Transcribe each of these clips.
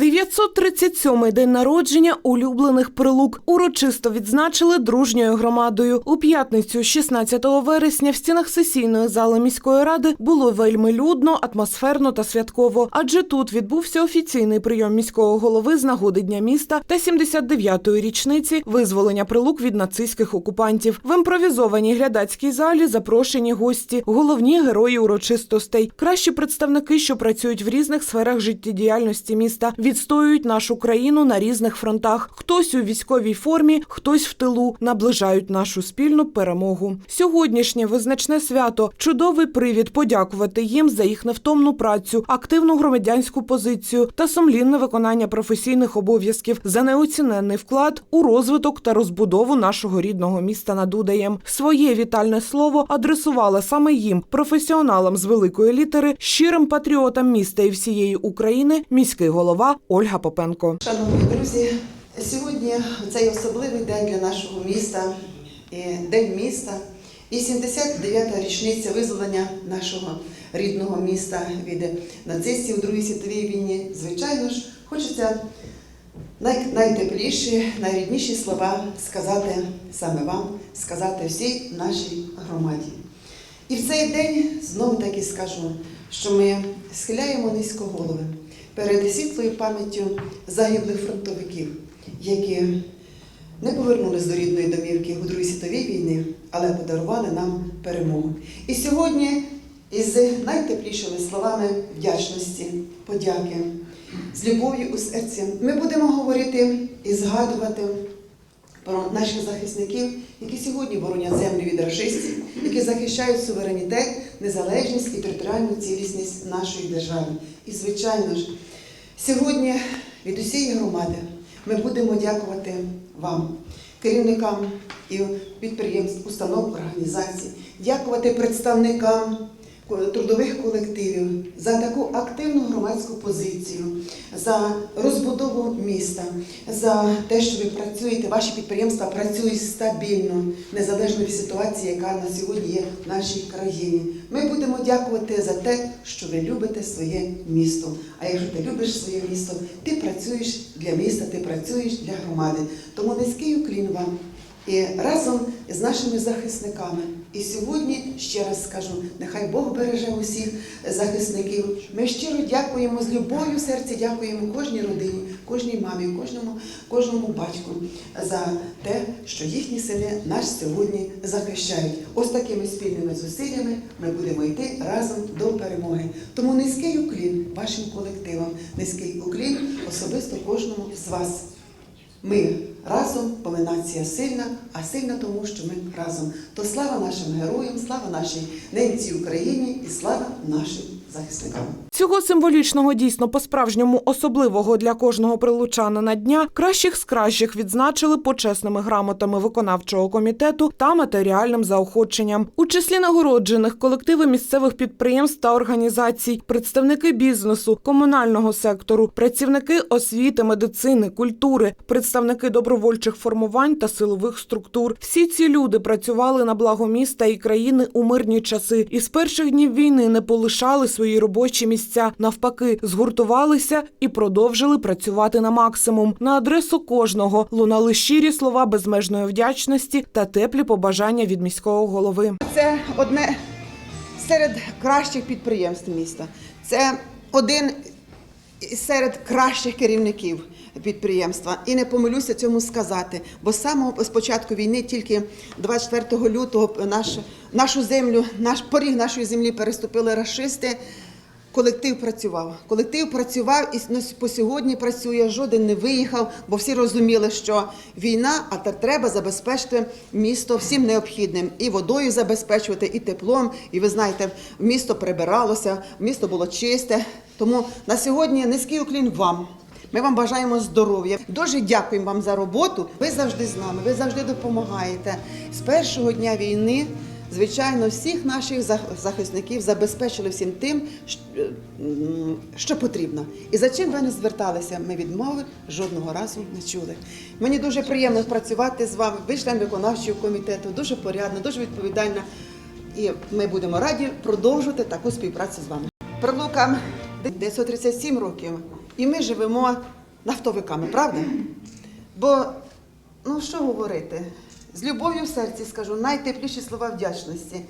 937-й день народження улюблених прилук урочисто відзначили дружньою громадою. У п'ятницю, 16 вересня, в стінах сесійної зали міської ради було вельми людно, атмосферно та святково. Адже тут відбувся офіційний прийом міського голови з нагоди дня міста та 79-ї річниці визволення прилук від нацистських окупантів. В імпровізованій глядацькій залі запрошені гості, головні герої урочистостей, кращі представники, що працюють в різних сферах життєдіяльності міста, відстоюють нашу країну на різних фронтах. Хтось у військовій формі, хтось в тилу наближають нашу спільну перемогу. Сьогоднішнє визначне свято чудовий привід подякувати їм за їх невтомну працю, активну громадянську позицію та сумлінне виконання професійних обов'язків за неоціненний вклад у розвиток та розбудову нашого рідного міста над Удаєм. Своє вітальне слово адресувала саме їм, професіоналам з великої літери, щирим патріотам міста і всієї України, міський голова Ольга Попенко. Шановні друзі, сьогодні цей особливий день для нашого міста, День міста і 79-та річниця визволення нашого рідного міста від нацистів у Другій світовій війні. Звичайно ж, хочеться най- найтепліші, найрідніші слова сказати саме вам, сказати всій нашій громаді. І в цей день знову таки скажу, що ми схиляємо низько голови перед світлою пам'яттю загиблих фронтовиків, які не повернулись до рідної домівки у Другій світовій війні, але подарували нам перемогу. І сьогодні із найтеплішими словами вдячності, подяки, з любов'ю у серці ми будемо говорити і згадувати про наших захисників, які сьогодні боронять землю від рашистів, які захищають суверенітет, незалежність і територіальну цілісність нашої держави. І, звичайно ж, сьогодні від усієї громади ми будемо дякувати вам, керівникам і підприємств, установ, організацій, дякувати представникам трудових колективів за таку активну громадську позицію, за розбудову міста, за те, що ви працюєте, ваші підприємства працюють стабільно, незалежно від ситуації, яка на сьогодні є в нашій країні. Ми будемо дякувати за те, що ви любите своє місто. А якщо ти любиш своє місто, ти працюєш для міста, ти працюєш для громади. Тому низький уклін вам. І разом з нашими захисниками. І сьогодні ще раз скажу: нехай Бог береже усіх захисників. Ми щиро дякуємо з любов'ю в серці, дякуємо кожній родині, кожній мамі, кожному, кожному батьку за те, що їхні сини нас сьогодні захищають. Ось такими спільними зусиллями ми будемо йти разом до перемоги. Тому низький уклін вашим колективам, низький уклін особисто кожному з вас. Ми разом, бо ми нація сильна, а сильна тому, що ми разом. То слава нашим героям, слава нашій ненці Україні і слава нашим захисникам. Цього символічного дійсно по-справжньому особливого для кожного прилучана на дня кращих з кращих відзначили почесними грамотами виконавчого комітету та матеріальним заохоченням. У числі нагороджених колективи місцевих підприємств та організацій, представники бізнесу, комунального сектору, працівники освіти, медицини, культури, представники добровольчих формувань та силових структур. Всі ці люди працювали на благо міста і країни у мирні часи і з перших днів війни не полишали свої робочі місця. Навпаки, згуртувалися і продовжили працювати на максимум. На адресу кожного лунали щирі слова безмежної вдячності та теплі побажання від міського голови. Це одне серед кращих підприємств міста. Це один серед кращих керівників підприємства. І не помилюся цьому сказати, бо з самого з початку війни, тільки 24 лютого, наш, нашу землю, наш поріг нашої землі переступили рашисти. Колектив працював. Колектив працював і по сьогодні працює. Жоден не виїхав, бо всі розуміли, що війна, а треба забезпечити місто всім необхідним і водою забезпечувати, і теплом. І ви знаєте, місто прибиралося, місто було чисте. Тому на сьогодні низький уклін вам. Ми вам бажаємо здоров'я. Дуже дякуємо вам за роботу. Ви завжди з нами, ви завжди допомагаєте. З першого дня війни звичайно, всіх наших захисників забезпечили всім тим, е, що потрібно. І за чим ви не зверталися, ми відмови жодного разу не чули. Мені дуже приємно працювати з вами. Ви член виконавчого комітету, дуже порядна, дуже відповідальна. І ми будемо раді продовжувати таку співпрацю з вами. Прилукам 937 років. І ми живемо нафтовиками, правда? Бо, ну що говорити, з любов'ю в серці скажу найтепліші слова вдячності.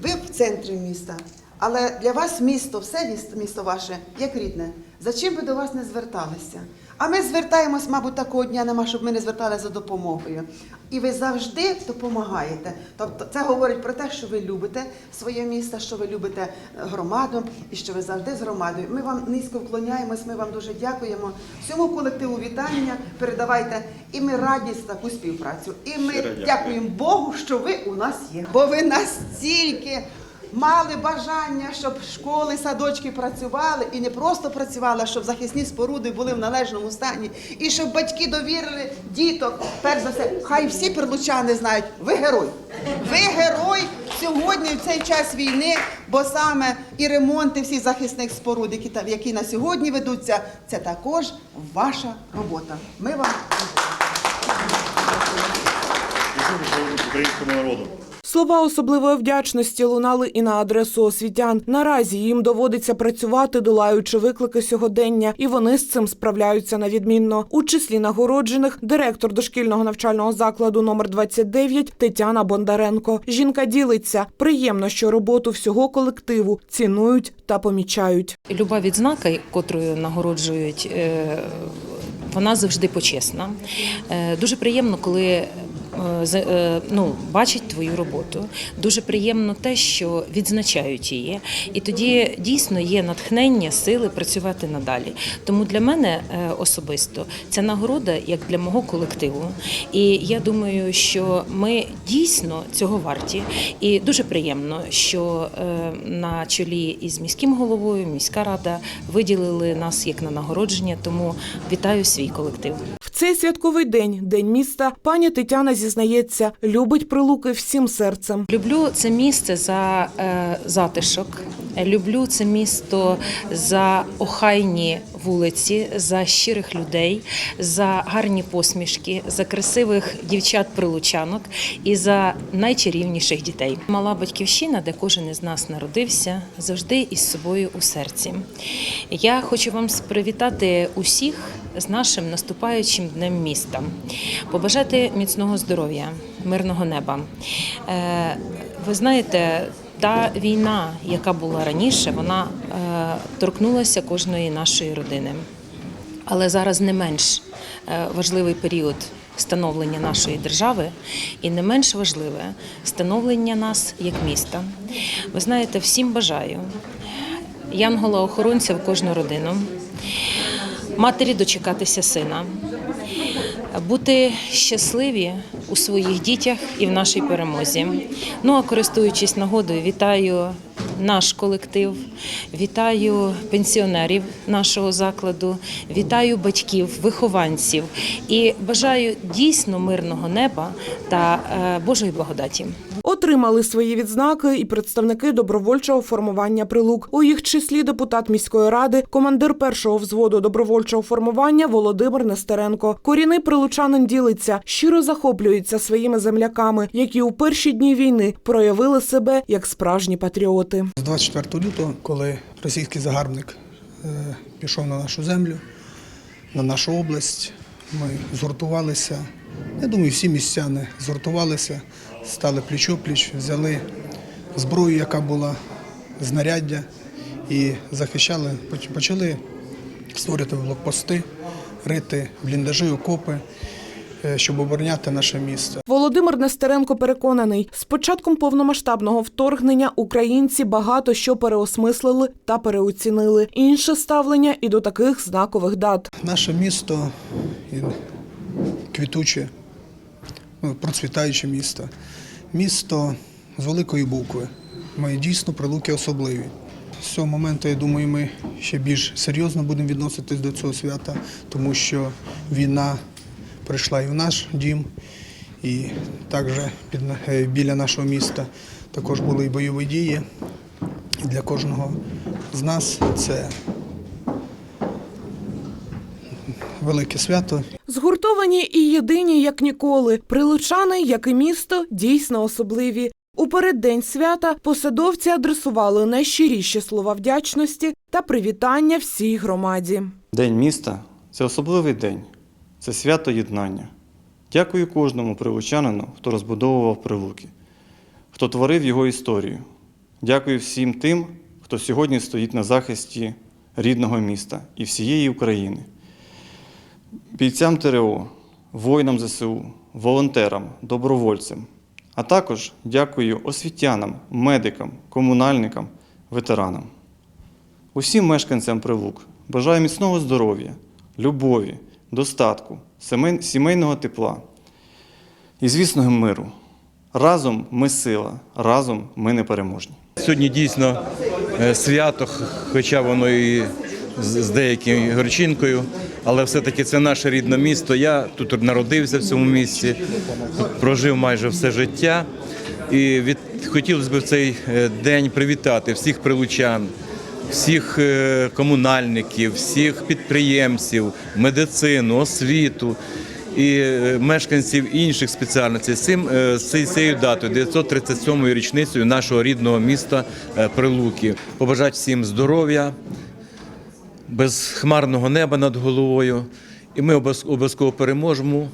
Ви в центрі міста, але для вас місто, все місто, місто ваше, як рідне. За чим би до вас не зверталися? А ми звертаємось, мабуть, такого дня нема, щоб ми не зверталися за допомогою. І ви завжди допомагаєте. Тобто це говорить про те, що ви любите своє місто, що ви любите е, громаду і що ви завжди з громадою. Ми вам низько вклоняємось, ми вам дуже дякуємо. Всьому колективу вітання передавайте. І ми раді за таку співпрацю. І ми дякуємо Богу, що ви у нас є. Бо ви настільки мали бажання, щоб школи, садочки працювали і не просто працювали, а щоб захисні споруди були в належному стані, і щоб батьки довірили діток. Перш за все, хай всі прилучани знають, ви герой. Ви герой сьогодні в цей час війни, бо саме і ремонти всіх захисних споруд, які, та- які на сьогодні ведуться, це також ваша робота. Ми вам. Українському народу. Слова особливої вдячності лунали і на адресу освітян. Наразі їм доводиться працювати, долаючи виклики сьогодення, і вони з цим справляються на відмінно. У числі нагороджених директор дошкільного навчального закладу номер 29 Тетяна Бондаренко. Жінка ділиться приємно, що роботу всього колективу цінують та помічають. Люба відзнака, котрою нагороджують, е, вона завжди почесна. Е, Дуже приємно, коли ну, бачать твою роботу. Дуже приємно те, що відзначають її. І тоді дійсно є натхнення, сили працювати надалі. Тому для мене е, особисто ця нагорода як для мого колективу. І я думаю, що ми дійсно цього варті. І дуже приємно, що е, на чолі із міським головою міська рада виділили нас як на нагородження. Тому вітаю свій колектив. Цей святковий день, день міста, пані Тетяна зізнається, любить прилуки всім серцем. Люблю це місце за е, затишок. Люблю це місто за охайні вулиці, за щирих людей, за гарні посмішки, за красивих дівчат-прилучанок і за найчарівніших дітей. Мала батьківщина, де кожен із нас народився, завжди із собою у серці. Я хочу вам привітати усіх з нашим наступаючим днем міста, побажати міцного здоров'я, мирного неба. Е, Ви знаєте, та війна, яка була раніше, вона е, торкнулася кожної нашої родини. Але зараз не менш е, важливий період становлення нашої держави і не менш важливе становлення нас як міста. Ви знаєте, всім бажаю янгола-охоронця в кожну родину, матері дочекатися сина, бути щасливі у своїх дітях і в нашій перемозі. Ну а користуючись нагодою, вітаю наш колектив, вітаю пенсіонерів нашого закладу, вітаю батьків, вихованців і бажаю дійсно мирного неба та е, Божої благодаті. Отримали свої відзнаки і представники добровольчого формування прилук. У їх числі депутат міської ради, командир першого взводу добровольчого формування Володимир Нестеренко. Корінний прилучанин ділиться, щиро захоплюється своїми земляками, які у перші дні війни проявили себе як справжні патріоти. З 24 лютого, коли російський загарбник е, пішов на нашу землю, на нашу область, ми згуртувалися. Я думаю, всі містяни згуртувалися, стали пліч-опліч, взяли зброю, яка була, знаряддя, і захищали, почали створювати блокпости, рити бліндажі, окопи, щоб обороняти наше місто. Володимир Нестеренко переконаний, з початком повномасштабного вторгнення українці багато що переосмислили та переоцінили. Інше ставлення і до таких знакових дат. Наше місто квітуче, ну, процвітаюче місто. Місто з великої букви. Ми дійсно прилуки особливі. З цього моменту, я думаю, ми ще більш серйозно будемо відноситись до цього свята, тому що війна прийшла і в наш дім, і також під, е, біля нашого міста також були і бойові дії. І для кожного з нас це велике свято. Згуртовані і єдині, як ніколи. Прилучани, як і місто, дійсно особливі. У переддень свята посадовці адресували найщиріші слова вдячності та привітання всій громаді. День міста це особливий день, це свято єднання. Дякую кожному прилучанину, хто розбудовував прилуки, хто творив його історію. Дякую всім тим, хто сьогодні стоїть на захисті рідного міста і всієї України. Бійцям ТРО, воїнам ЗСУ, волонтерам, добровольцям, а також дякую освітянам, медикам, комунальникам, ветеранам. Усім мешканцям Прилук бажаю міцного здоров'я, любові, достатку, сімейного тепла і, звісно, миру. Разом ми сила, разом ми непереможні. Сьогодні дійсно е, свято, хоча воно і з деякою горчинкою, але все-таки це наше рідне місто. Я тут народився в цьому місті, тут прожив майже все життя. І від хотілося б в цей е, день привітати всіх прилучан, всіх е, комунальників, всіх підприємців, медицину, освіту і е, мешканців інших спеціальностей цим е, цією- датою, 937-ю річницею нашого рідного міста Прилуки. Побажати всім здоров'я, безхмарного неба над головою. І ми обов'язково переможемо,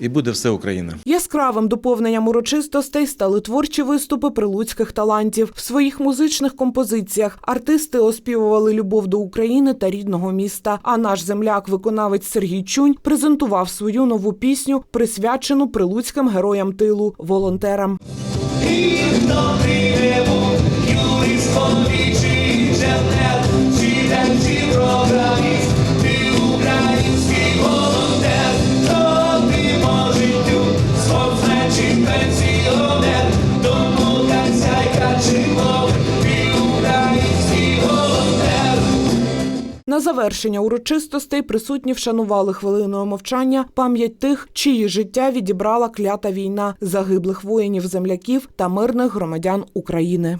і буде все Україна. Яскравим доповненням урочистостей стали творчі виступи прилуцьких талантів. В своїх музичних композиціях артисти оспівували любов до України та рідного міста. А наш земляк-виконавець Сергій Чунь презентував свою нову пісню, присвячену прилуцьким героям тилу волонтерам. На завершення урочистостей присутні вшанували хвилиною мовчання пам'ять тих, чиї життя відібрала клята війна, загиблих воїнів, земляків та мирних громадян України.